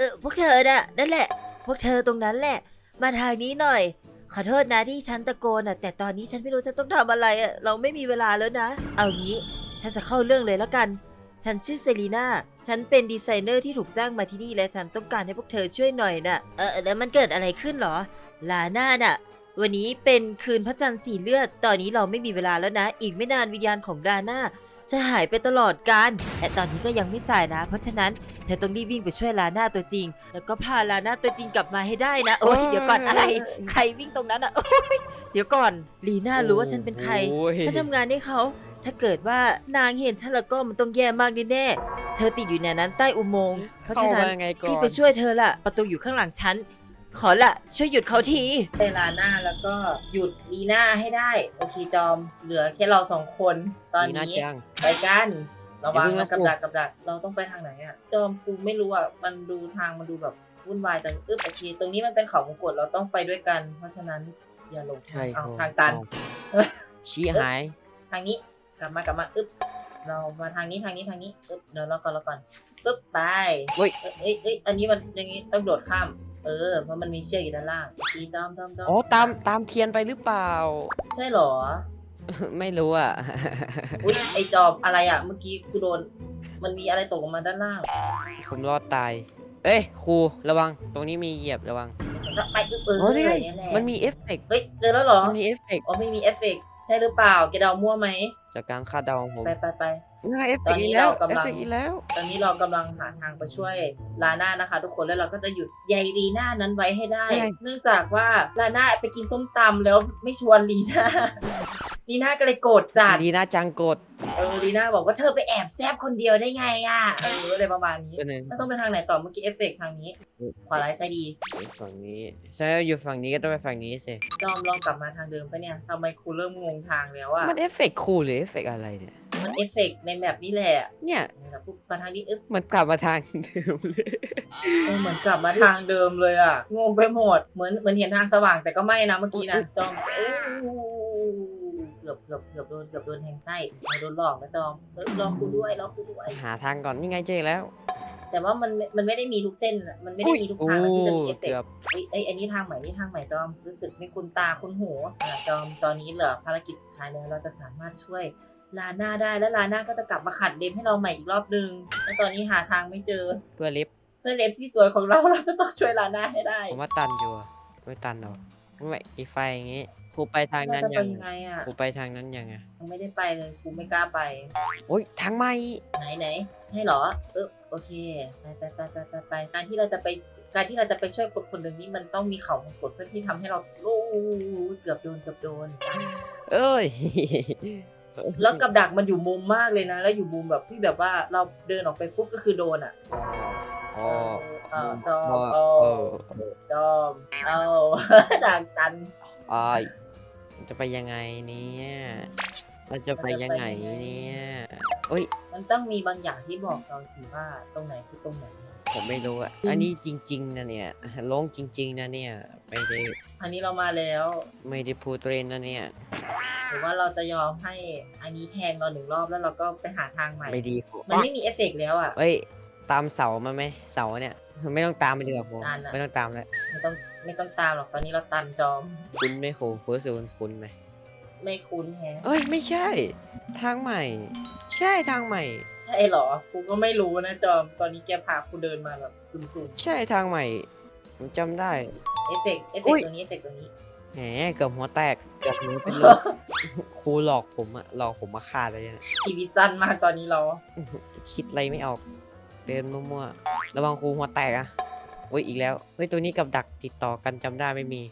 ออพวกเธอน่ะนั่นแหละ พวกเธอตรงนั้นแหละ มาทางนี้หน่อย ขอโทษนะที่ฉันตะโกนอะ แต่ตอนนี้ฉันไม่รู้ฉันต้องทำอะไรอะเราไม่มีเวลาแล้วนะ เอางี้ฉันจะเข้าเรื่องเลยแล้วกัน ฉันชื่อเซรีนาฉันเป็นดีไซเนอร์ที่ถูกจ้างมาที่นี่และฉันต้องการให้พวกเธอช่วยหน่อยน่ะเออแล้วมันเกิดอะไรขึ้นเหรอ ลาน่าน่ะ วันนี้เป็นคืนพระจันทร์สีเลือด ตอนนี้เราไม่มีเวลาแล้วนะ อีกไม่นานวิญญาณของลาน่า จะหายไปตลอดกาลแต่ตอนนี้ก็ยังไม่สายนะ เพราะฉะนั้นเธอต้องรีบวิ่งไปช่วยลาน่าตัวจริง แล้วก็พาลาน่าตัวจริงกลับมาให้ได้นะโอ๊ยเดี๋ยวก่อนอะไร ใครวิ่งตรงนั้นอะโอ๊ยเดี๋ยวก่อนลีน่ารู้ว่าฉันเป็นใครโอ้ย ฉันทำงานให้เขา ถ้าเกิดว่านางเห็นฉันแล้วก็มันต้องแย่มากแน่ๆเธอติดอยู่ในนั้นใต้อุโมงค์เพราะฉะนั้นเข้ามาไงก่อนพี่ไปช่วยเธอละประตูอยู่ข้างหลังฉัน ขอละช่วยหยุดเขาทีเวลาหน้าแล้วก็หยุดลีน่าให้ได้ โอเคจอม เหลือแค่เราสองคนตอนดีนะนี้จังไปกันระวังอย่านะเพิ่กับงนะดักกับดักเราต้องไปทางไหนอะจอมกูไม่รู้อะมันดูทางมันดูแบบวุ่นวายจังอึ๊บโอเคตรงนี้มันเป็นเขาวงกตเราต้องไปด้วยกัน เพราะฉะนั้นอย่าหลงทาใช่งเอาครับทางตันชี้หาย ทางนี้กลับมากลับมาอึ๊บเรามาทางนี้ทางนี้ทางนี้อึ๊บเดี๋ยวเราก่อนเราก่อนปึ๊บไปเฮ้ยเอ้ยเอ้ยอันนี้มันอย่างนี้ต้องโดดข้าม เออ เพราะมันมีเชือกอยู่ด้านล่างทีจอมจอมจอมอ๋อตามตามเทียนไปหรือเปล่า ใช่เหรอ ไม่รู้อะ อุ้ยไอจอมอะไรอะ เมื่อกี้กูโดน มันมีอะไรตกลงมาด้านล่างผมรอดตาย เอ้ยครูระวัง ตรงนี้มีเหยียบระวังไปอึ๊บเออโอ้นี่ไงเนี่ยแหละมันมีเอฟเฟกต์เฮ้ยเจอแล้วเหรอมันมีเอฟเฟกต์อ๋อไม่มีเอฟเฟกต์ใช่หรือเปล่า แกเดามั่วไหม จากการคาดเดาของผมไปไปไป น่าเอฟเฟตอกนต์นี้อีกแล้วเรากำลัง เอฟเฟกต์อีกแล้ว ตอนนี้เรากำลังหาทางไปช่วยลาน่านะคะ ทุกคนแล้วเราก็จะหยุดยายลีน่านั้นไว้ให้ได้ใช่เนื่องจากว่าลาน่าไปกินส้มตำแล้วไม่ชวนลีน่า ลีน่าก็เลยโกรธจัดดีนะจังกดเออลีน่าบอกว่าเธอไปแอบแซบคนเดียวได้ไงอะเอออะไรประมาณนี้เป็นหนึ่งแล้วต้องไปทางไหนต่อเมื่อกี้เอฟเฟกต์ทางนี้ขวาร้ายซ้ายดี ฝั่งนี้ใช่อยู่ฝั่งนี้ก็ต้องไปฝั่งนี้สิจอมลองกลับมาทางเดิมปะเนี่ยทำไมครูเริ่มงงทางแล้วอะมันเอฟเฟกต์ครูหรือเอฟเฟกต์อะไรเนี่ย มันเอฟเฟกต์ในแมปนี่แหละเนี่ยแล้วปุ๊บมาทางนี้อึ๊บมันกลับมาทางเดิมเลยเออเหมือนกลับมาทางเดิมเลยอะ งงไปหมด เหมือนเหมือนเห็นทางสว่างแต่ก็ไม่นะเมื่อกี้นะจอมโอ้เกือบเกือบเกือบโดนเกือบโดนแทงไส้โดนหลอกนะจอมเออรอครูด้วยรอครูด้วย หาทางก่อนนี่ไงเจอแล้ว แต่ว่ามันไม่มันไม่ได้มีทุกเส้นอะมันไม่ได้มีทุกทางนะที่จะมีเอฟเฟกเกือบต์เอ้ยเอ้ยอันนี้ทางใหม่นี่ทางใหม่จอม รู้สึกไม่คุ้นตาคุ้นหูอะจอมตอนนี้เหลือภารกิจสุดท้ายแล้วเราจะสามารถช่วยลาน่าได้แล้วลาน่าก็จะกลับมาขัดเล็บให้เราใหม่อีกรอบนึงแล้วตอนนี้หาทางไม่เจอ เพื่อลิฟต์เพื่อเล็บที่สวยของเราเราจะต้องช่วยลาน่าให้ได้ ผมว่าตันอยู่อะไม่ตันหรอกไม่อีไฟอย่างงี้ ครูไปทางเรานั้นจะไปยังยังไงอะครูไปทางนั้นยังไงยังไม่ได้ไปเลยกูไม่กล้าไป โอ้ยทางใหม่ไหนไหนใช่เหรอเออโอเคไปไปไปไปไปไปการที่เราจะไปการที่เราจะไปช่วยคนคนหนึ่งนี่มันต้องมีเขามงกดเพื่อที่ทำให้เราโอ้เกือบโดนเกือบโดน เอ้ย แล้วกับดักมันอยู่มุมมากเลยนะ แล้วอยู่มุมแบบที่แบบว่าเราเดินออกไปปุ๊บก็คือโดนอะอ๋อเออจอมเอเอาอจอมเอา ดักตันอ๋อ จะไปยังไงเนี่ยเราจะไปยังไงเนี่ยโอ้ย มันต้องมีบางอย่างที่บอกเราสิว่าตรงไหนคือตรงไหน ผมไม่รู้อะอันนี้จริง ๆนะเนี่ยลงจริง ๆนะเนี่ยไม่ได้อันนี้เรามาแล้วไม่ได้พูดเล่นนะเนี่ย หรือว่าเราจะยอมให้อันนี้แทงเราหนึ่งรอบแล้วเราก็ไปหาทางใหม่ ไม่ดีมันไม่มีเอฟเฟกต์แล้วอะเอ้ย ตามเสามาไหมเสาเนี่ย ไม่ต้องตามไปดีกว่าผมตันอะ ไม่ต้องตามแล้วไม่ต้องไม่ต้องตามหรอกตอนนี้เราตันจอม คุ้นไหมครูครูรู้สึกว่าคุ้นไหมไม่คุ้นแฮะ เอ้ยไม่ใช่ ทางใหม่ ใช่ทางใหม่ ใช่เหรอกูก็ไม่รู้นะจอม ตอนนี้แกพากูเดินมาแบบซุ่มใช่ทางใหม่ผมจำได้ ๆเอฟเฟกต์เอฟเฟอุ๊กยต์ตรงนี้เอฟเฟกต์ตรงนี้ แหมเกือบหัวแตกเกือบหัวเป็นลมครูหลอกผมอะหลอกผมมาฆ่าเลยเนี่ยชีวิตสั้นมากตอนนี้เรา คิดอะไรไม่ออก เดินมั่วๆ ระวังครูหัวแตกอะโอ้ยอีกแล้ว เฮ้ยตัวนี้กับดักติดต่อกันจำได้ไม่มี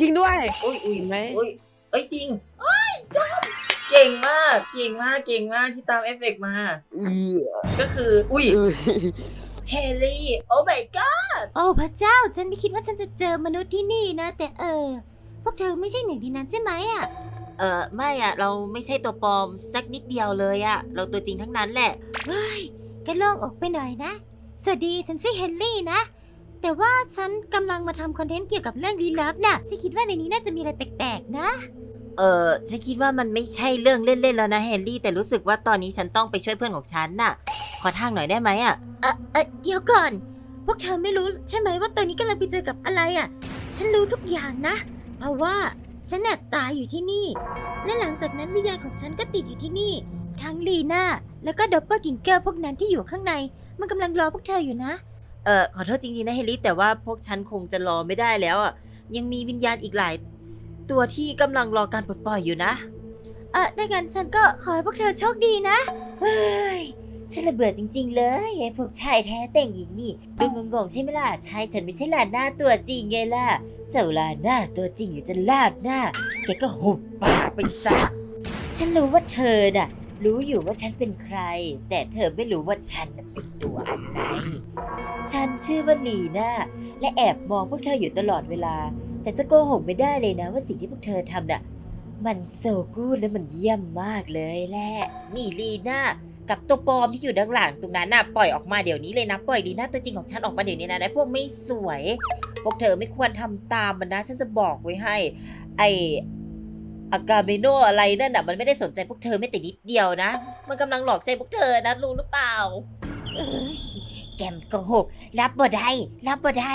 จริงด้วย อุ้ยอุ้ยเห็นไหม อุ้ยเอ้ยจริงเอ้ยจอมเก่งมากเก่งมากเก่งมากที่ตามเอฟเฟกต์มาเออก็คืออุ้ยเออเฮลี่โอ้ my god โอ้พระเจ้าฉันไม่คิดว่าฉันจะเจอมนุษย์ที่นี่นะ แต่เออ พวกเธอไม่ใช่หนึ่งในนั้นใช่ไหมอะ เออไม่อะเราไม่ใช่ตัวปลอมสักนิดเดียวเลยอะเราตัวจริงทั้งนั้นแหละ เฮ้ย ก็โล่งอกไปหน่อยนะ สวัสดีฉันชื่อเฮนรี่นะ แต่ว่าฉันกำลังมาทำคอนเทนต์เกี่ยวกับเรื่องลี้ลับน่ะฉันคิดว่าในนี้น่าจะมีอะไรแปลกๆนะ เออฉันคิดว่ามันไม่ใช่เรื่องเล่นๆแล้วนะเฮนรี่ แต่รู้สึกว่าตอนนี้ฉันต้องไปช่วยเพื่อนของฉันน่ะ ขอทางหน่อยได้ไหมอะเออเออเดี๋ยวก่อน พวกเธอไม่รู้ใช่ไหมว่าตอนนี้กำลังไปเจอกับอะไรอะ่ะ ฉันรู้ทุกอย่างนะ เพราะว่าฉันแอบตายอยู่ที่นี่ และหลังจากนั้นวิญญาณของฉันก็ติดอยู่ที่นี่ ทั้งลีน่าแล้วก็ดับเบิลกิงเกอร์พวกนั้นที่อยู่ข้างใน มันกำลังรอพวกเธออยู่นะ เออขอโทษจริงๆนะเฮลิแต่ว่าพวกฉันคงจะรอไม่ได้แล้วอะ ยังมีวิญญาณอีกหลาย ตัวที่กำลังรอการปลดปล่อยอยู่นะ เออดังนั้นฉันก็ขอให้พวกเธอโชคดีนะ เฮ้ยฉันระเบิดจริง ๆ เลยไอ้พวกชายแท้แต่งหญิงนี่ ดูงงๆใช่ไหมล่ะชายฉันไม่ใช่ลาหน้าตัวจริงไงล่ะ เจ้าลาหน้าตัวจริงอยู่จะลาดหน้า แกก็หุบปากไปซะ ฉันรู้ว่าเธอน่ะ รู้อยู่ว่าฉันเป็นใคร แต่เธอไม่รู้ว่าฉันเป็นตัวอะไร ฉันชื่อว่าลีน่าและแอบมองพวกเธออยู่ตลอดเวลา แต่จะโกหกไม่ได้เลยนะ ว่าสิ่งที่พวกเธอทำน่ะ มันโซกูดและมันเยี่ยมมากเลยแหละนี่ลีน่ากับตัวปลอมที่อยู่ด้านหลังตรงนั้นน่ะปล่อยออกมาเดี๋ยวนี้เลยนะปล่อยลีน่าตัวจริงของฉันออกมาเดี๋ยวนี้นะนะพวกไม่สวย พวกเธอไม่ควรทำตามมันนะ ฉันจะบอกไว้ให้ ไอ อากาเมโนอะไรนั่นน่ะมันไม่ได้สนใจพวกเธอไม่แต่นิดเดียวนะ มันกำลังหลอกใจพวกเธอนะรู้หรือเปล่า เอ้ยแกมโกหก รับบ่ได้ รับบ่ได้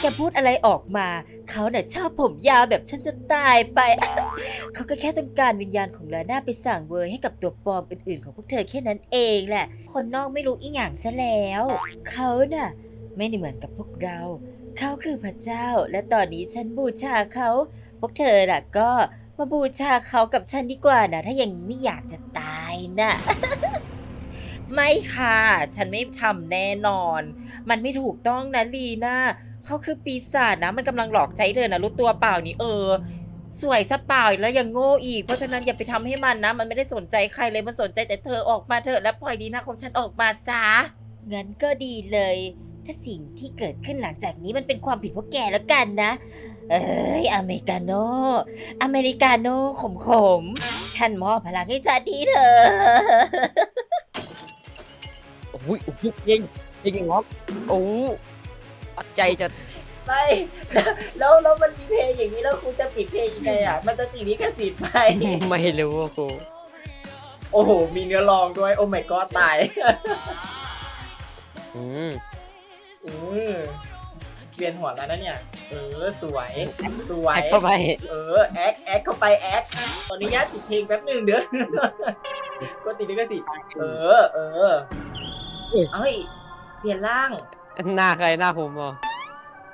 แกพูดอะไรออกมา เขาเน่ะชอบผมยาวแบบฉันจะตายไป เขาก็แค่ต้องการวิญญาณของลาน่าไปสั่งเวอร์ให้กับตัวปลอมอื่นๆ ของพวกเธอแค่นั้นเองแหละ คนนอกไม่รู้อีหยังซะแล้ว เขาน่ะ ไม่ได้เหมือนกับพวกเรา เขาคือพระเจ้า และตอนนี้ฉันบูชาเขา พวกเธอน่ะก็ มาบูชาเขากับฉันดีกว่านะ ถ้ายังไม่อยากจะตายน่ะ ไม่ค่ะ ฉันไม่ทำแน่นอน มันไม่ถูกต้องนะลีน่าเขาคือปีศาจนะ มันกำลังหลอกใจเธอนะรู้ตัวเปล่านี่เออ สวยซะเปล่าแล้วยังโง่อีก เพราะฉะนั้นอย่าไปทำให้มันนะ มันไม่ได้สนใจใครเลย มันสนใจแต่เธอออกมาเถอะ และปล่อยลีน่าของฉันออกมาซะ งั้นก็ดีเลย ถ้าสิ่งที่เกิดขึ้นหลังจากนี้มันเป็นความผิดพวกแกแล้วกันนะ เอ้ย อเมริกาโน่อเมริกาโน่ขมขมๆท่านมอบพลังให้ฉันดีเถอะโอ้ยโอ้ยยิงยิงงอกโอ้ปัดใจจะไม่แล้วแล้วมันมีเพลงอย่างนี้แล้วคุณจะปิดเพลงยังไงอะ มันจะติดลิขสิทธิ์ไปไม่รู้อะครูโอ้โห มีเนื้อร้องด้วย โอ้ my god ตาย อืมอือ เวียนหัวแล้วนะเนี่ย เออสวย สวยแฮกเข้าไป เออแอคแอคเข้าไปแอคตอนนี้ญาตติดเพลงแป๊บหนึ่งเด้อ ก็ติดลิขสิทธิ์เออ เอออุ๊ยเอ้ย เปลี่ยนร่าง หน้าใครหน้าผมอะ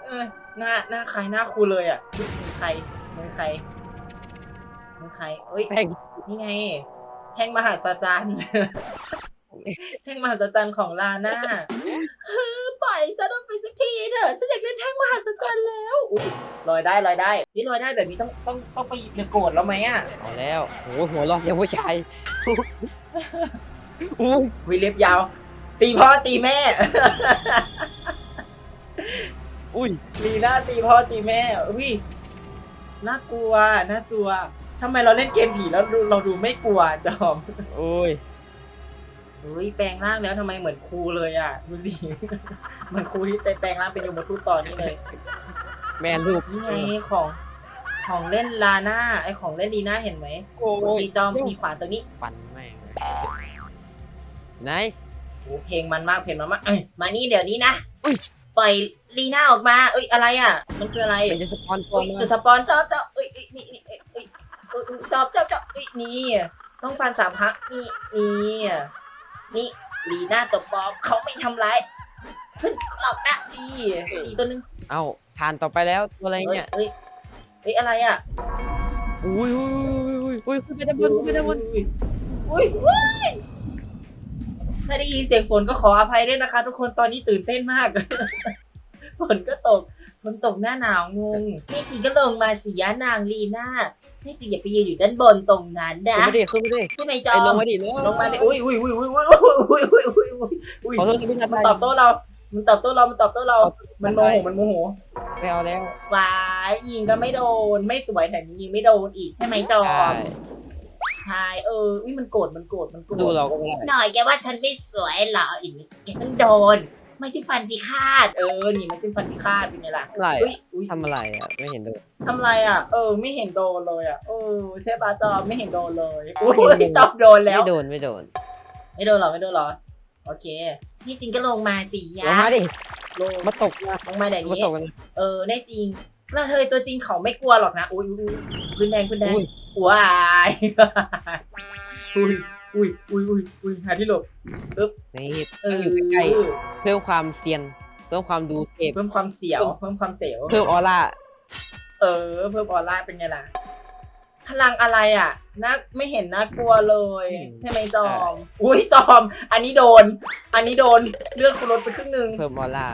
เออหน้าหน้าใครหน้าครูเลยอะมือใครมือใครมือใครเอ้ยแป้งนี่ไง แท่งมหัศจรรย์ แท่งมหัศจรรย์ของลาน่าเฮ้อปล่อยฉันออกไปสักทีเถอะฉันอยากได้แท่งมหัศจรรย์แล้วอุ๊ยลอยได้ลอยได้นี่ลอยได้แบบนี้ต้องต้องต้องไปอย่าโกรธแล้วไหมอะเอาแล้วโอ้โหหัวเรอเสียงผู้ชายอู้คุยเล็บยาว ตีพ่อตีแม่ อุ้ยลีน่าตีพ่อตีแม่อุ้ยน่ากลัวน่าจัวทำไมเราเล่นเกมผีแล้วดูเราดูไม่กลัวจอม อุ้ย อุ้ยแปลงร่างแล้วทำไมเหมือนครูเลยอะดูสิ เหมือนครูที่แปลงร่างเป็นยมทูตตอนนี้เลย แม่ลูกนี่ไงของ ของเล่นลาน่าไอของเล่นลีน่าเห็นไหมโอ้โอยชีจอมมีขวานตัวนี้ปั่นแม่งไหนโอ้เพลงมันมากเพลงมันมากเอ้ยมานี่เดี๋ยวนี้นะอุ๊ยปล่อยลีน่าออกมา เอ้ยอะไรอะ มันคืออะไรมันจะสปอนตัวเอ้ยมาจุดสปอนชอบชอบเอ้ยเอ้ยนี่นี่เอ้ยเอ้ยเอ้ยเอ้ยชอบชอบชอบเอ้ยนี่ ต้องฟันสามพักนี่นี่ นี่ลีน่าตัวปลอมเขาไม่ทำร้ายเพิ่นหลอกนะนี่อีกตัวหนึงเอ้าทานต่อไปแล้วตัวอะไรเนี่ยเอ้ยเอ้ยอะไรอะอุ้ยอุ้ยอุ้ยอุ้ยขึ้นไปด้านบนขึ้นไปด้านบนอุ้ยอุ้ยถ้าได้ยินเสียงฝนก็ขออภัยด้วยนะคะ ทุกคนตอนนี้ตื่นเต้นมาก ฝนก็ตกฝนตกหน้าหนาวงงแม่จริงก็ลงมาสียานางลีน่า แม่จริงอย่าไปยืนอยู่ด้านบนตรงนั้นขึ้นนะไปดิขึ้นไปดิใช่ไหมจอไอ้ลงมมาดิแล้วลงมาเลยอุ้ยอุ้ยอุ้ยอุ้ยอุ้ยอุ้ยอุ้ยอุ้ยอุ้ยอุ้ยขอโทษที่พี่นัทมันตอบโต้เรา มันตอบโต้เรา มันตอบโต้เรา มันโมโห มันโมโหไม่เอาแล้ววายยิงก็ไม่โดน ไม่สวยแถมยิงไม่โดนอีกใช่ไหมจอใช่มใช่เออวิมันโกรธ มันโกรธ มันโกรธ ดูเราก็ไม่ได้หน่อยแกว่าฉันไม่สวยเหรออีกนิดแกต้องโดน ไม่จิ้มฟันพิฆาตเออนี่ไม่จิ้มฟันพิฆาตเป็นไงล่ะอะไรอุ้ยอุ้ยทำอะไรอะ ไม่เห็นดูทำอะไรอะเออไม่เห็นโดนเลยอะเออใช่ปะจอมไม่เห็นโดนเลยไม่อุ้เห็นโดนยจอมโดนแล้ว ไม่โดนไม่โดนไม่โดนหรอไม่โดนหรอโอเคนี่จริงก็ลงมาสิลยะงมาดิโลกมาตกนะต้องมาอย่างมานี้ตกกันนะเออแน่จริงกระเทยตัวจริงเขาไม่กลัวหรอกนะอุ้ยอุ้ยพื้นแดงพื้นแดงอุ้ยว้ายอุ้ย อุ้ยอุ้ยอุ้ยอุ้ยหาที่หลบนี่เอต้องออยู่ใกล้ๆเพิ่มความเซียน เพิ่มความดูเทพเพิ่มความเสียว เพิ่มความเสียว เพิ่มออร่า เออ เพิ่มออร่าเป็นไงล่ะ พลังอะไรอะน่าไม่เห็นน่ากลัวเลย ใช่ไหมจอม อุ้ยจอม อันนี้โดน อันนี้โดน เลือดคุณลดไปครึ่งหนึงเพิ่มออร่า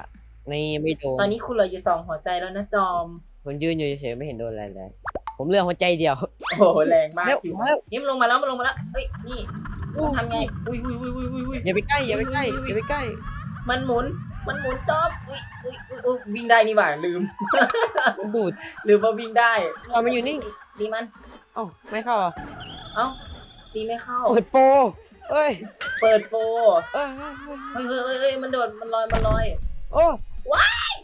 นี่ไม่โดน ตอนนี้คุณเหลืออยู่สองหัวใจแล้วนะจอมผมยืนอยู่เฉยๆไม่เห็นโดนอะไรเลย ผมเลือกหัวใจเดียว โอ้โหแรงมากเร็วผิวมาแล้ว นี่มันลงมาแล้วมันลงมาแล้วเอ้ยนี่ต้องทำไงอุ้ยอุ้ยอุ้ยอุ้ยอุ้ยอุ้ยอย่าไปใกล้อย่าไปใกล้อย่าไปใกล้มันหมุนมันหมุนจอมอุ้ยอุ้ยอุ้ยอุ้ยวิ่งได้นี่หว่าลืม มันดูด ลืมว่าวิ่งได้จอมมันอยู่นิ่งตีมันเอ้าไม่เข้าเหรอเอ้าตีไม่เข้า เปิดโปรเอ้ยเปิดโปรเอ้ยเฮ้ยเฮ้ยเฮ้ยเฮ้ยมันโดดมันลอยมันลอยโอ้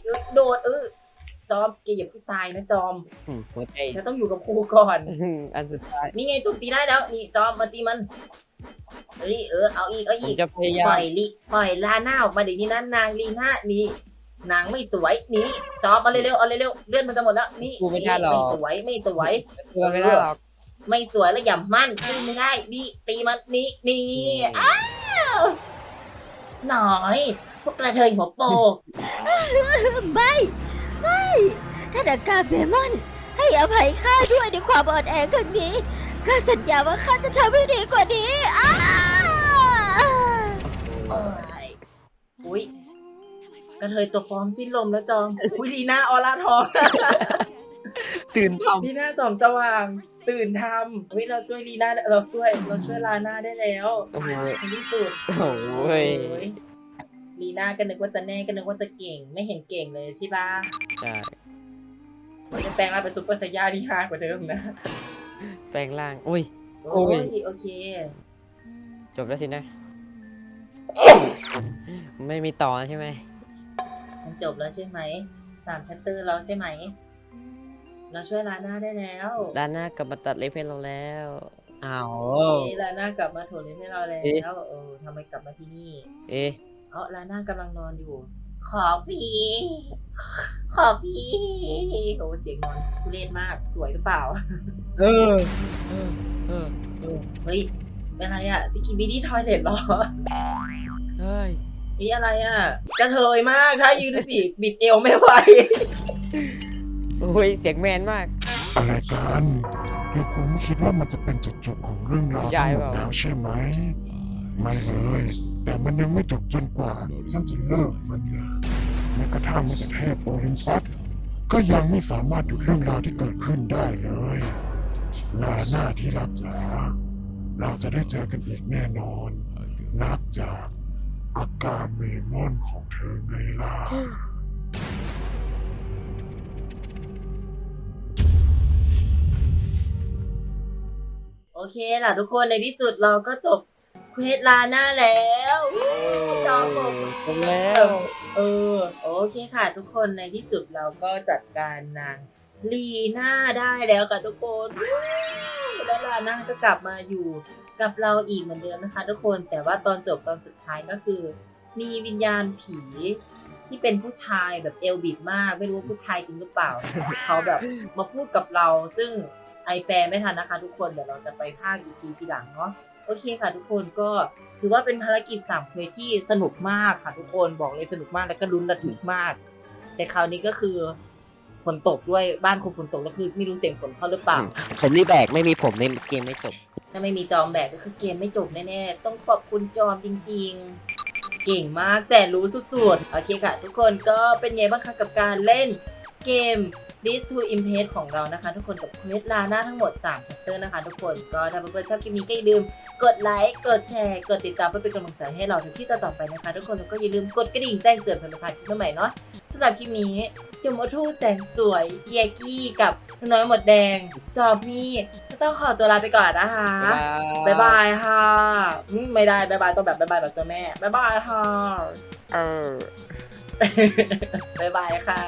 เออโดดเออ จอมแกอย่าเพิ่งตายนะจอมอืมหัวใจเดี๋ยวต้องอยู่กับครูก่อนอันสุดท้าย นี่ไงจุดตีได้แล้ว นี่จอมมาตีมันเฮ้ยเออเอาอีกเอาผมอีกจะพยายาปมล่อยลิปล่อยลาหน้าออกมาเดี๋ยวนี้นะนางลีน่านี่นางไม่สวยนี่จอมเอาเร็วๆเอาเร็วๆเลื่อนมันจะหมดแล้วนี่นี่ไม่สวยไม่สวย ตัวไม่ได้หรอกไม่สวยแล้วอย่ามั่นขึ้นไม่ได้นี่ตีมันนี่นี่อ้าวหน่อย พวกกระเทยหัวโปกไม่ ไม่ท่านอากาศเบมอน ให้อภัยข้าด้วยในความอ่อนแอครั้งนี้ข้าสัญญาว่าข้าจะทำให้ดีกว่านี้อ้าเอ้ยอุ้ยกระเทยตัวปลอมสิ้นลมแล้วจอมอุ้ยลีน่าออร่าทอง ตื่นทลีน่าสองสว่าง ตื่นทำอุ้ยเราช่วยลีน่าเราช่วย เราช่วยลาน่าได้แล้วำโอ้โห ในที่สุดโอ้โหโอ้ย ลีน่าก็นึกว่าจะแน่ก็นึกว่าจะเก่ง ไม่เห็นเก่งเลยใช่ปะใช่มันจะแปลงร่างเป็นซุปเปอร์ไซย่าที่ฮากว่าเดิมนะ แปลงร่าง อุ้ย โอ้โอ้ยยโอเค จบแล้วสินะ ไม่มีต่อใช่ไหม มันจบแล้วใช่ไหม สามชัตเตอร์แล้วใช่ไหม เราช่วยลาน่าได้แล้วลาน่ากลับมาตัดเล็บให้เราแล้วอ้าวเอ้ลาน่ากลับมาโถเลยให้เราแล้วเอ๊ะเออทำไมกลับมาที่นี่ เอ๊ะ เอ๋อลาน่ากำลังนอนอยู่ ขอฟรีขอฟรีโอ้เสียงนอนทุเรศมากสวยหรือเปล่า เออ เออ เออ เออ เฮ้ย เป็นอะไรอะสกิบิดี้ทอยเล็ตหรอ เฮ้ยนี่อะไรอะกระเทยมากถ้ายืนดูสิ บิดเอวไม่ไหวโอ้ยเสียงแมนมาก อะไรกันเดี๋ยวคุณไม่คิดว่ามันจะเป็นจุดจบของเรื่องราวใช่ทั้งหมดเปล่าแล้วใช่ไหม ไม่เลย แต่มันยังไม่จบจนกว่าฉันจะเลิกมันนะแม้กระทั่งแม้แต่เทพโอลิมปัสก็ยังไม่สามารถหยุดเรื่องราวที่เกิดขึ้นได้เลยลาหน้าที่รักจ๋าเราจะได้เจอกันอีกแน่นอน นับจากอาการเมมอนของเธอไงล่ะโอเคล่ะทุกคนในที่สุดเราก็จบ เควสลาน่าแล้วจอมผมจบแล้ว เออ โอเคค่ะทุกคนในที่สุดเราก็จัดการนางลีน่าได้แล้วค่ะทุกคนแล้วลาน่าก็กลับมาอยู่กับเราอีกเหมือนเดิมนะคะ ทุกคนแต่ว่าตอนจบตอนสุดท้ายก็คือ มีวิญญาณผีที่เป็นผู้ชายแบบเอลบิดมาก ไม่รู้ว่าผู้ชายจริงหรือเปล่า เขาแบบมาพูดกับเรา ซึ่งไอแปลไม่ทันนะคะ ทุกคนเดี๋ยวเราจะไปภาคอีกทีทีหลังเนาะ โอเคค่ะทุกคนก็ถือว่าเป็นภารกิจสามเควสที่สนุกมากค่ะทุกคนบอกเลยสนุกมากแล้วก็ลุ้นระทึกมาก แต่คราวนี้ก็คือฝนตกด้วยบ้านคุณฝนตกแล้วคือไม่รู้เสียงฝนเข้าหรือเปล่า ผมนี่แบกไม่มีผมในเกมไม่จบ ถ้าไม่มีจอมแบกก็คือเกมไม่จบแน่ๆ ต้องขอบคุณจอมจริงๆ เก่งมากแสนรู้สุดๆ โอเคค่ะ ทุกคนก็เป็นไงบ้างคะกับการเล่นเกม This to Impress ของเรานะคะ ทุกคนกับเควสลาหน้าทั้งหมด3ชัปเตอร์นะคะ ทุกคนก็ถ้าเพื่อนๆชอบคลิปนี้ก็อย่าลืมกดไลค์กดแชร์ กดติดตามเพื่อเป็นกำลังใจให้เราในคลิปต่อๆไปนะคะ ทุกคนแล้วก็อย่าลืมกดกระดิ่งแจ้งเตือนเพื่อนๆคลิปใหม่ๆเนาะสำหรับคลิปนี้จมโอทูแสงสวยเยกี้กับน้อยหมดแดง จอมมี่ก็ต้องขอตัวลาไปก่อนนะคะบายบายค่ะอืมไม่ได้บายบายต้องแบบบายบายแบบตัวแม่บายบายค่ะเออบายบายค่ะ